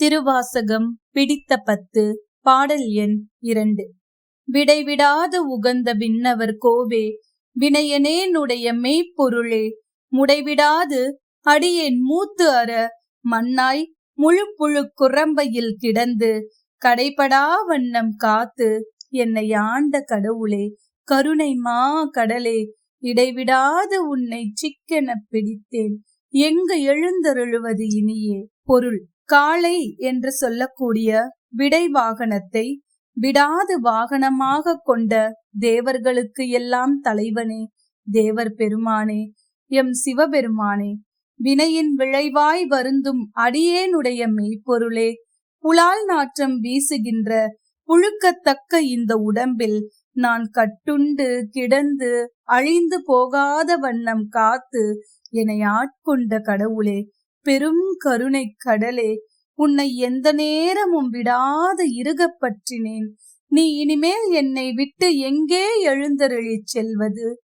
திருவாசகம் பிடித்த பத்து பாடல் எண் இரண்டு. விடைவிடாது உகந்த விண்ணவர் கோவே வினையனேனுடைய மெய்ப்பொருளே முடைவிடாது அடியேன் மூத்து அற மண்ணாய் முழு புழு குரம்பையில் கிடந்து கடைபடா வண்ணம் காத்து என்னை ஆண்ட கடவுளே கருணை மா கடலே இடைவிடாது உன்னை சிக்கென பிடித்தேன் எங்கு எழுந்தருளுவது இனியே பொருள். காளை என்று சொல்லக்கூடிய விடை வாகனத்தை விடாது வாகனமாக கொண்ட தேவர்களுக்கு எல்லாம் தலைவனே தேவர் பெருமானே எம் சிவபெருமானே வினையின் விளைவாய் வருந்தும் அடியேனுடைய மெய்ப்பொருளே புலால் நாற்றம் வீசுகின்ற புழுக்கத்தக்க இந்த உடம்பில் நான் கட்டுண்டு கிடந்து அழிந்து போகாத வண்ணம் காத்து என்னை ஆட்கொண்ட கடவுளே பெரும் கருணை கடலே உன்னை எந்த நேரமும் விடாது இருகப் பற்றினேன். நீ இனிமேல் என்னை விட்டு எங்கே எழுந்தருளிச் செல்வது?